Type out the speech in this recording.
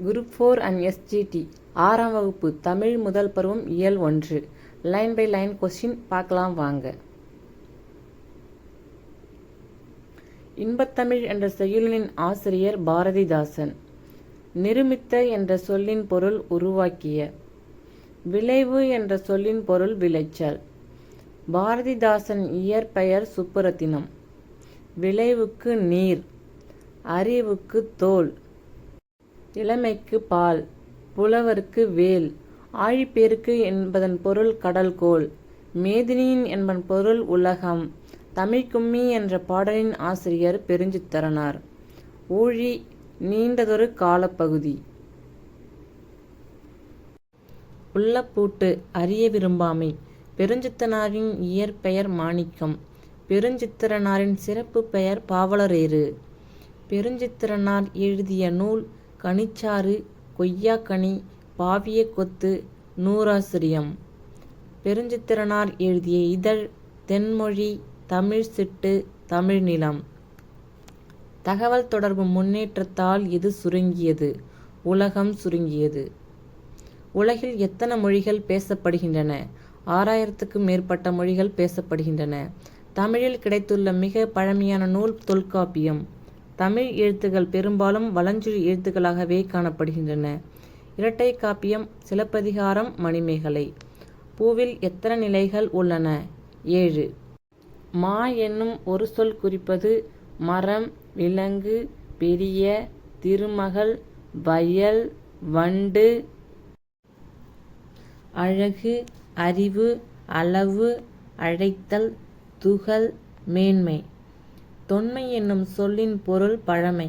Group four and SGT ஆறாம் வகுப்பு தமிழ் முதல் பருவம் இயல் ஒன்று. லைன் பை லைன் கொஸ்டின் பார்க்கலாம் வாங்க. இன்பத்தமிழ் என்ற செயலின் ஆசிரியர் பாரதிதாசன். நிருமித்த என்ற சொல்லின் பொருள் உருவாக்கிய. விளைவு என்ற சொல்லின் பொருள் விளைச்சல். பாரதிதாசன் இயற்பெயர் சுப்புரத்தினம். விளைவுக்கு நீர். அறிவுக்கு தோல். இளமைக்கு பால் புலவருக்கு வேல் ஆழிப்பேருக்கு என்பதன் பொருள் கடல்கோள் மேதினியின் என்பன் பொருள் உலகம் தமிழ்க்கும்மி என்ற பாடலின் ஆசிரியர் பெருஞ்சித்தரனார். ஊழி நீண்டதொரு காலப்பகுதி. உள்ளப்பூட்டு அறிய விரும்பாமை பெருஞ்சித்தனாரின் இயற்பெயர் மாணிக்கம் பெருஞ்சித்திரனாரின் சிறப்பு பெயர் பாவலரேறு. பெருஞ்சித்திரனார் எழுதிய நூல் கனிச்சாறு கொய்யாக்கனி பாவிய கொத்து நூறாசிரியம். பெருஞ்சித்திரனார் எழுதிய இதழ் தென்மொழி தமிழ் சிட்டு தமிழ் நிலம். தகவல் தொடர்பு முன்னேற்றத்தால் இது சுருங்கியது உலகம் சுருங்கியது. உலகில் எத்தனை மொழிகள் பேசப்படுகின்றன? ஆறாயிரத்துக்கும் மேற்பட்ட மொழிகள் பேசப்படுகின்றன. தமிழில் கிடைத்துள்ள மிக பழமையான நூல் தொல்காப்பியம். தமிழ் எழுத்துகள் பெரும்பாலும் வளஞ்சுழி எழுத்துக்களாகவே காணப்படுகின்றன. இரட்டை காப்பியம் சிலப்பதிகாரம் மணிமேகலை. பூவில் எத்தனை நிலைகள் உள்ளன? ஏழு. மா என்னும் ஒரு சொல் குறிப்பது மரம் விலங்கு பெரிய திருமகள் வயல் வண்டு அழகு அறிவு அளவு அழைத்தல் துகள் மேன்மை. தொன்மை என்னும் சொல்லின் பொருள் பழமை.